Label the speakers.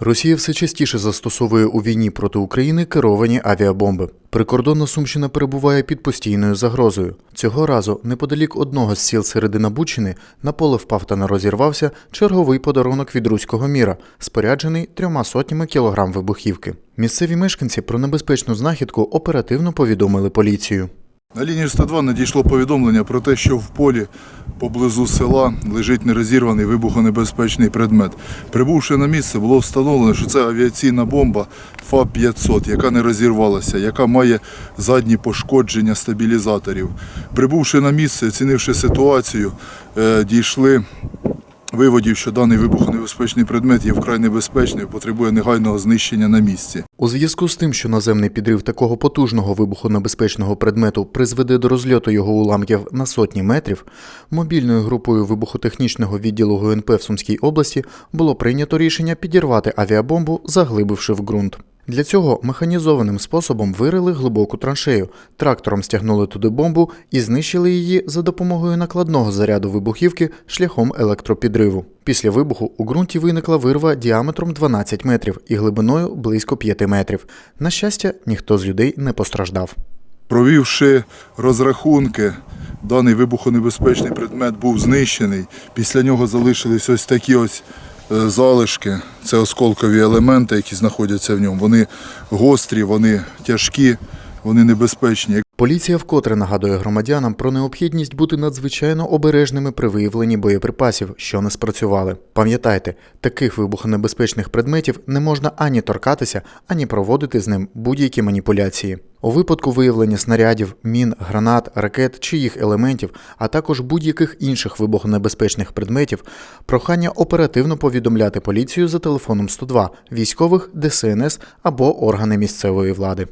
Speaker 1: Росія все частіше застосовує у війні проти України керовані авіабомби. Прикордонна Сумщина перебуває під постійною загрозою. Цього разу, неподалік одного з сіл середина Бучини, на поле впав та не розірвався черговий подарунок від руського міра, споряджений трьома сотнями кілограм вибухівки. Місцеві мешканці про небезпечну знахідку оперативно повідомили поліцію.
Speaker 2: На лінію 102 надійшло повідомлення про те, що в полі поблизу села лежить нерозірваний вибухонебезпечний предмет. Прибувши на місце, було встановлено, що це авіаційна бомба ФАБ-500, яка не розірвалася, яка має задні пошкодження стабілізаторів. Прибувши на місце, оцінивши ситуацію, е, дійшли виводів, що даний вибухонебезпечний предмет є вкрай небезпечний, потребує негайного знищення на місці.
Speaker 1: У зв'язку з тим, що наземний підрив такого потужного вибухонебезпечного предмету призведе до розльоту його уламків на сотні метрів, мобільною групою вибухотехнічного відділу ГУНП в Сумській області було прийнято рішення підірвати авіабомбу, заглибивши в ґрунт. Для цього механізованим способом вирили глибоку траншею, трактором стягнули туди бомбу і знищили її за допомогою накладного заряду вибухівки шляхом електропідриву. Після вибуху у ґрунті виникла вирва діаметром 12 метрів і глибиною близько 5 метрів. На щастя, ніхто з людей не постраждав.
Speaker 2: Провівши розрахунки, даний вибухонебезпечний предмет був знищений. Після нього залишились ось такі ось залишки. Це осколкові елементи, які знаходяться в ньому. Вони гострі, вони тяжкі, вони небезпечні.
Speaker 1: Поліція вкотре нагадує громадянам про необхідність бути надзвичайно обережними при виявленні боєприпасів, що не спрацювали. Пам'ятайте, таких вибухонебезпечних предметів не можна ані торкатися, ані проводити з ним будь-які маніпуляції. У випадку виявлення снарядів, мін, гранат, ракет чи їх елементів, а також будь-яких інших вибухонебезпечних предметів, прохання оперативно повідомляти поліцію за телефоном 102, військових, ДСНС або органи місцевої влади.